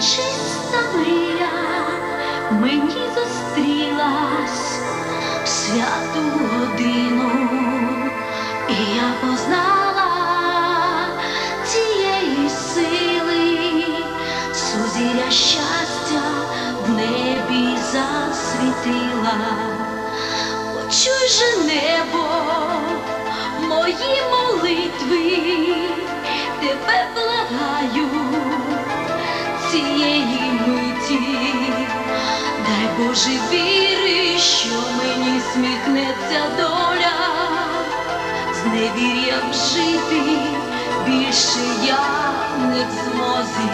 чиста мрія мені зустрілась в святу годину, і я познала цієї сили, сузіря щастя в небі засвітила, Почуй же небо мої молитви тебе благаю цієї миті, дай Боже віри, що мені сміхнеться доля, з невір'ям жити більше я не в змозі.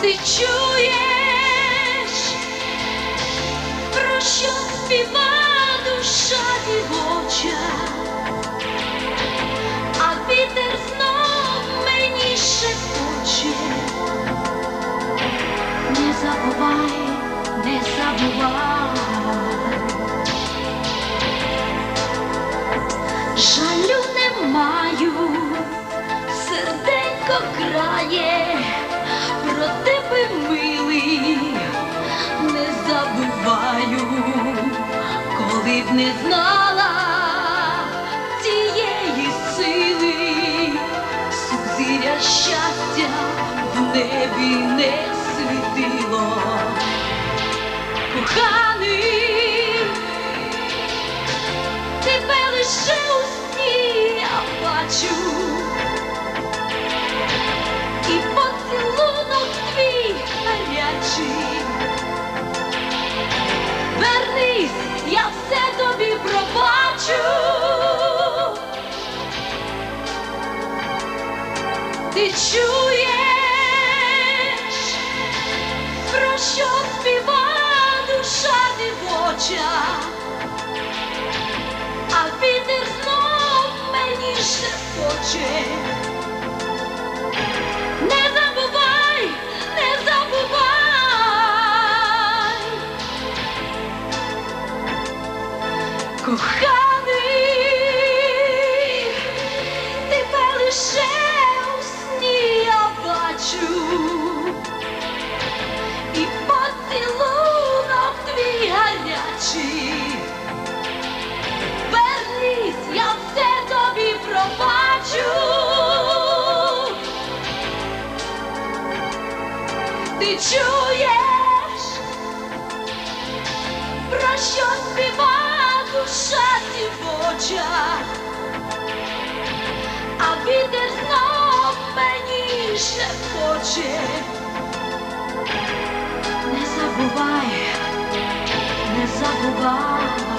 Ти чуєш, про що співа душа дівоча, а вітер знов мені шепоче. Не забувай, не забувай. Жалю не маю, серденько крає, про тебе милий, не забуваю, коли б не знала цієї сили, сузір'я щастя в небі не гарячий. Вернись, я все тобі пробачу. Ти чуєш, про що співа душа дівоча, а вітер знов мені шепоче. Не коханий, тебе лише у сні я бачу, і поцілунок твій гарячий. Вернись, я все тобі пробачу. Ти чуєш, про що співа душа дівоча, а вітер знов мені шепоче. Не забувай, не забувай.